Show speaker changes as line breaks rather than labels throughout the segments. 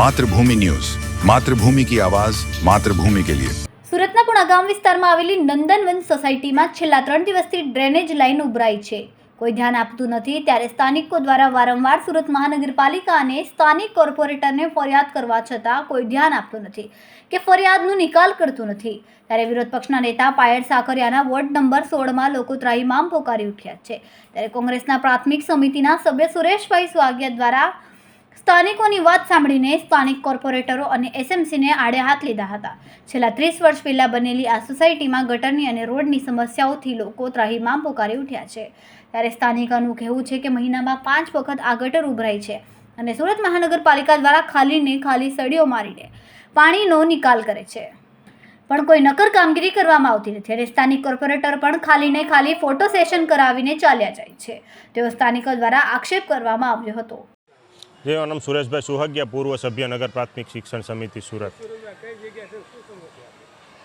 Mathrubhumi news. Mathrubhumi કી આવાજ, માતૃભૂમિ કે લિયે.
સુરતના પુણા ગામ વિસ્તારમાં આવેલી નંદનવન સોસાયટીમાં છેલ્લા ત્રણ દિવસથી ડ્રેનેજ લાઇન ઉભરાઈ છે. કોઈ ધ્યાન આપતું નથી, ત્યારે સ્થાનિકો દ્વારા વારંવાર સુરત મહાનગરપાલિકા અને સ્થાનિક કોર્પોરેટરને ફરિયાદ કરવા છતાં કોઈ ધ્યાન આપતું નથી કે ફરિયાદનું નિકાલ કરતું નથી. ત્યારે વિરોધ પક્ષના નેતા પાયલ સાકરિયાના વોર્ડ નંબર સોળમાં લોકો ત્રાહીમામ પોકારી ઉઠ્યા છે. ત્યારે કોંગ્રેસના પ્રાથમિક સમિતિના સભ્ય સુરેશભાઈ સ્વાગિયા દ્વારા સ્થાનિકોની વાત સાંભળીને સ્થાનિક કોર્પોરેટરો અને એસએમસીને આડે હાથ લીધા હતા. છેલ્લા ત્રીસ વર્ષ પહેલાં બનેલી આ સોસાયટીમાં ગટરની અને રોડની સમસ્યાઓથી લોકો ત્રાહિમામ પોકારી ઉઠ્યા છે. ત્યારે સ્થાનિકોનું કહેવું છે કે મહિનામાં પાંચ વખત આ ગટર ઉભરાય છે અને સુરત મહાનગરપાલિકા દ્વારા ખાલીને ખાલી સળીઓ મારીને પાણીનો નિકાલ કરે છે. પણ કોઈ નકર કામગીરી કરવામાં આવતી નથી અને સ્થાનિક કોર્પોરેટર પણ ખાલીને ખાલી ફોટો સેશન કરાવીને ચાલ્યા જાય છે. તેઓ સ્થાનિકો દ્વારા આક્ષેપ કરવામાં આવ્યો હતો.
જે નામ સુરેશભાઈ સુહગ્ય, પૂર્વ સભ્ય, નગર પ્રાથમિક શિક્ષણ સમિતિ સુરત.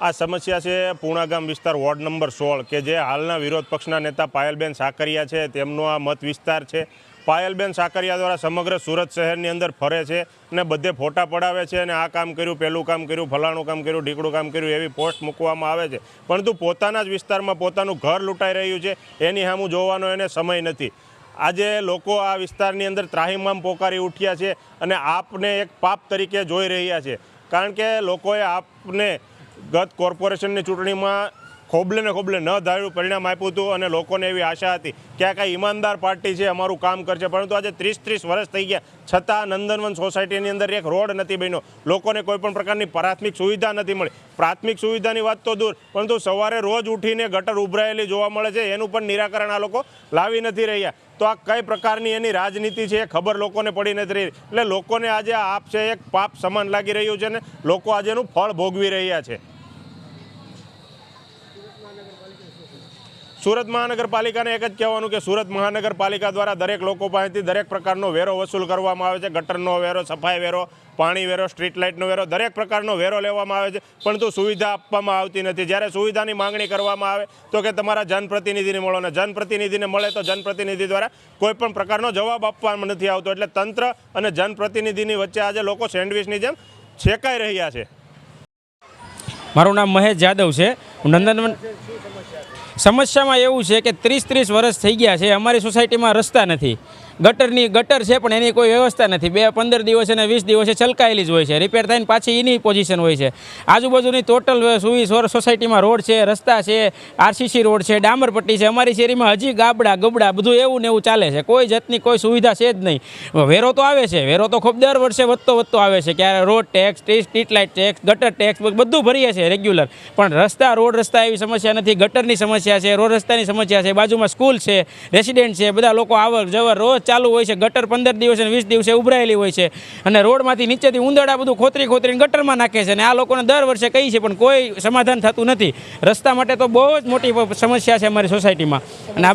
આ સમસ્યા છે પૂણાગામ વિસ્તાર, વોર્ડ નંબર સોળ, કે જે હાલના વિરોધ પક્ષના નેતા પાયલબેન સાકરિયા છે. તેમનો આ મત વિસ્તાર છે. પાયલબેન સાકરિયા દ્વારા સમગ્ર સુરત શહેરની અંદર ફરે છે અને બધે ફોટા પડાવે છે અને આ કામ કર્યું પહેલું કામ કર્યું, ફલાણું કામ કર્યું, ઢીકડું કામ કર્યું, એવી પોસ્ટ મૂકવામાં આવે છે. પરંતુ પોતાના જ વિસ્તારમાં પોતાનું ઘર લૂંટાઈ રહ્યું છે. એની સામું જોવાનો એને સમય નથી. આજે લોકો આ વિસ્તારની અંદર ત્રાહીમામ પોકારી ઉઠ્યા છે અને આપને એક પાપ તરીકે જોઈ રહ્યા છે. કારણ કે લોકોએ આપને ગત કોર્પોરેશનની ચૂંટણીમાં ખોબલે ને ખોબલે ન ધાર્યું, પરિણામ આપ્યું હતું અને લોકોને એવી આશા હતી કે આ કાંઈ ઈમાનદાર પાર્ટી છે, અમારું કામ કરશે. પરંતુ આજે ત્રીસ ત્રીસ વર્ષ થઈ ગયા, છતાં નંદનવન સોસાયટીની અંદર એક રોડ નથી બન્યો. લોકોને કોઈપણ પ્રકારની પ્રાથમિક સુવિધા નથી મળી. પ્રાથમિક સુવિધાની વાત તો દૂર, પરંતુ સવારે રોજ ઉઠીને ગટર ઉભરાયેલી જોવા મળે છે, એનું પણ નિરાકરણ આ લોકો લાવી નથી રહ્યા. તો આ કઈ પ્રકારની એની રાજનીતિ છે એ ખબર લોકોને પડી નથી રહી. એટલે લોકોને આજે આપ છે એક પાપ સમાન લાગી રહ્યું છે ને, લોકો આજે એનું ફળ ભોગવી રહ્યા છે. સુરત મહાનગરપાલિકાને એક જ કહેવાનું કે સુરત મહાનગરપાલિકા દ્વારા દરેક લોકો પાસેથી દરેક પ્રકારનો વેરો વસૂલ કરવામાં આવે છે. ગટરનો વેરો, સફાઈ વેરો, પાણી વેરો, સ્ટ્રીટ લાઇટનો વેરો, દરેક પ્રકારનો વેરો લેવામાં આવે છે. પરંતુ સુવિધા આપવામાં આવતી નથી. જ્યારે સુવિધાની માંગણી કરવામાં આવે તો કે તમારા જનપ્રતિનિધિને મળો ને જનપ્રતિનિધિને મળે તો જનપ્રતિનિધિ દ્વારા કોઈ પણ પ્રકારનો જવાબ આપવામાં નથી આવતો. એટલે તંત્ર અને જનપ્રતિનિધિની વચ્ચે આજે લોકો સેન્ડવિચની જેમ છેકાઈ રહ્યા છે.
મારું નામ મહેશ જાદવ છે. હું નંદનવન સમસ્યામાં એવું છે કે ત્રીસ ત્રીસ વર્ષ થઈ ગયા છે. અમારી સોસાયટીમાં રસ્તા નથી. ગટરની ગટર છે, પણ એની કોઈ વ્યવસ્થા નથી. બે પંદર દિવસ અને વીસ દિવસે છલકાયેલી જ હોય છે. રિપેર થઈને પાછી એની પોઝિશન હોય છે. આજુબાજુની ટોટલ સુવી સોસાયટીમાં રોડ છે, રસ્તા છે આરસીસી રોડ છે, ડામરપટ્ટી છે. અમારી શેરીમાં હજી ગાબડા, ગબડા બધું એવું ને એવું ચાલે છે. કોઈ જાતની કોઈ સુવિધા છે જ નહીં. વેરો તો આવે છે. વેરો તો ખૂબ દર વર્ષે વધતો વધતો આવે છે. ક્યારે road tax street light tax gutter tax બધું ભરીએ છીએ રેગ્યુલર પણ રસ્તા, રોડ રસ્તા એવી સમસ્યા નથી. ગટરની સમસ્યા છે, રોડ રસ્તાની સમસ્યા છે. બાજુમાં સ્કૂલ છે રેસિડેન્ટ છે. બધા લોકો આવર જવર રોજ ચાલુ હોય છે, ગટર પંદર દિવસે અને વીસ દિવસે ઉભરાયેલી હોય છે અને રોડમાંથી નીચેથી ઉંદરડા બધું ખોતરી ખોતરીને ગટરમાં નાખે છે અને આ લોકોને દર વર્ષે કહી છે, પણ કોઈ સમાધાન થતું નથી. રસ્તા માટે તો બહુ જ મોટી સમસ્યા છે અમારી સોસાયટીમાં અને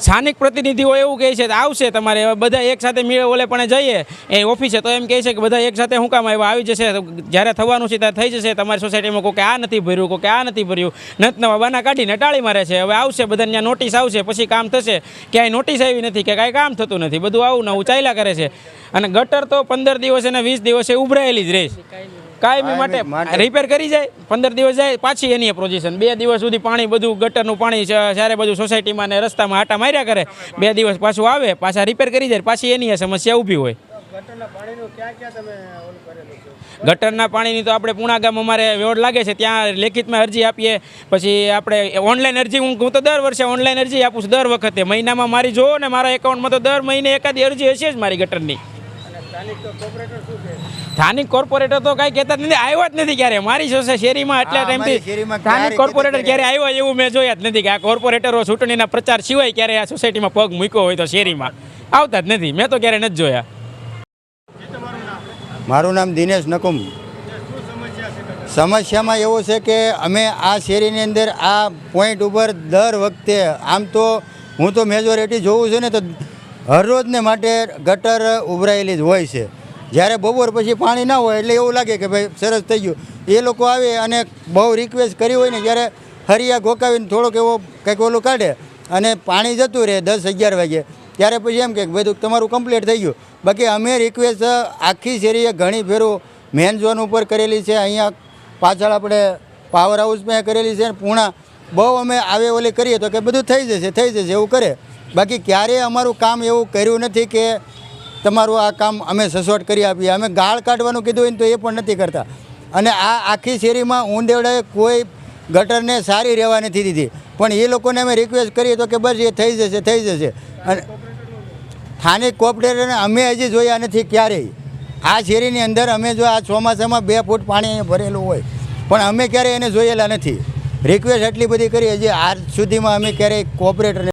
સ્થાનિક પ્રતિનિધિઓ એવું કહે છે કે આવશે તમારે બધા એક સાથે મેળે ઓલે પણ જઈએ. એ ઓફિસે તો એમ કહે છે કે બધા એક સાથે શું કામ આવ્યા? આવી જશે. જ્યારે થવાનું છે ત્યારે થઈ જશે. તમારી સોસાયટીમાં કોઈ કે આ નથી ભર્યું કોઈ કે આ નથી ભર્યું. નત નવા બાના કાઢીને ટાળી મારે છે. હવે આવશે, બધાને ત્યાં નોટિસ આવશે, પછી કામ થશે. ક્યાંય નોટિસ આવી નથી કે કાંઈ કામ થતું નથી. બધું આવું નવું ચાલ્યા કરે છે. અને ગટર તો પંદર દિવસે અને વીસ દિવસે ઉભરાયેલી જ રહેશે કાયમી માટે રિપેર કરી જાય પંદર દિવસ જાય પાછી એની પોઝિશન બે દિવસ સુધી પાણી બધું ગટરનું પાણી સારે બધું સોસાયટીમાં ને રસ્તામાં આટા માર્યા કરે. બે દિવસ પાછું આવે પાછા રિપેર કરી જાય પાછી એની સમસ્યા ઊભી હોય. ગટરના પાણીની તો આપણે પૂણા ગામ અમારે વેવડ લાગે છે ત્યાં લેખિતમાં અરજી આપીએ પછી આપણે ઓનલાઈન અરજી હું હું તો દર વર્ષે ઓનલાઈન અરજી આપું છું દર વખતે. મહિનામાં મારી જોવો ને મારા એકાઉન્ટમાં તો દર મહિને એકાદી અરજી હશે જ મારી ગટરની. સ્થાનિક કોર્પોરેટર તો કઈ કહેતા નથી. આવ્યા જ નથી ક્યારે. મારી સોસાય શેરીમાં એટલા ટાઈમથી સ્થાનિક કોર્પોરેટર ક્યારે? આવ્યો એવું મેં જોયા જ નથી કે આ કોર્પોરેટરો ચૂંટણીના પ્રચાર સિવાય ક્યારે આ સોસાયટીમાં પગ મૂક્યો હોય તો શેરીમાં. આવતા જ નથી. મેં તો ક્યારે નથી જોયા.
મારું નામ દિનેશ નકુમ. સમસ્યામાં એવું છે કે અમે આ શેરીની અંદર આ પોઈન્ટ ઉપર દર વખતે આમ તો હું તો મેજોરિટી જોઉં છું ને તો હરરોજને માટે ગટર ઉભરાયેલી જ હોય છે. જ્યારે બપોર પછી પાણી ના હોય એટલે એવું લાગે કે ભાઈ સરસ થઈ ગયું. એ લોકો આવે અને બહુ રિક્વેસ્ટ કરી હોય ને, જ્યારે હરિયા ગોકાવીને થોડોક એવો કંઈક ઓલું કાઢે અને પાણી જતું રહે દસ અગિયાર વાગે, ત્યારે પછી એમ કે ભાઈ તમારું કમ્પ્લીટ થઈ ગયું. બાકી અમે રિક્વેસ્ટ આખી શેરીએ ઘણી ફેરો મેન ઝોન ઉપર કરેલી છે. અહીંયા પાછળ આપણે પાવર હાઉસમાં કરેલી છે પૂણા બહુ અમે આવે ઓલી કરીએ તો કે બધું થઈ જશે થઈ જશે, એવું કરે. બાકી ક્યારેય અમારું કામ એવું કર્યું નથી કે તમારું આ કામ અમે સસોટ કરી આપીએ. અમે ગાળ કાઢવાનું કીધું હોય તો એ પણ નથી કરતા. અને આ આખી શેરીમાં ઊંદેવડાએ કોઈ ગટરને સારી રહેવા નથી દીધી. પણ એ લોકોને અમે રિક્વેસ્ટ કરીએ તો કે બસ એ થઈ જશે થઈ જશે. અને સ્થાનિક કોર્પોરેટરને અમે હજી જોયા નથી ક્યારેય. આ શેરીની અંદર અમે જો આ ચોમાસામાં બે ફૂટ પાણી ભરેલું હોય, પણ અમે ક્યારેય એને જોયેલા નથી. રિક્વેસ્ટ એટલી બધી કરી હજી આજ સુધીમાં અમે ક્યારેય કોર્પોરેટરને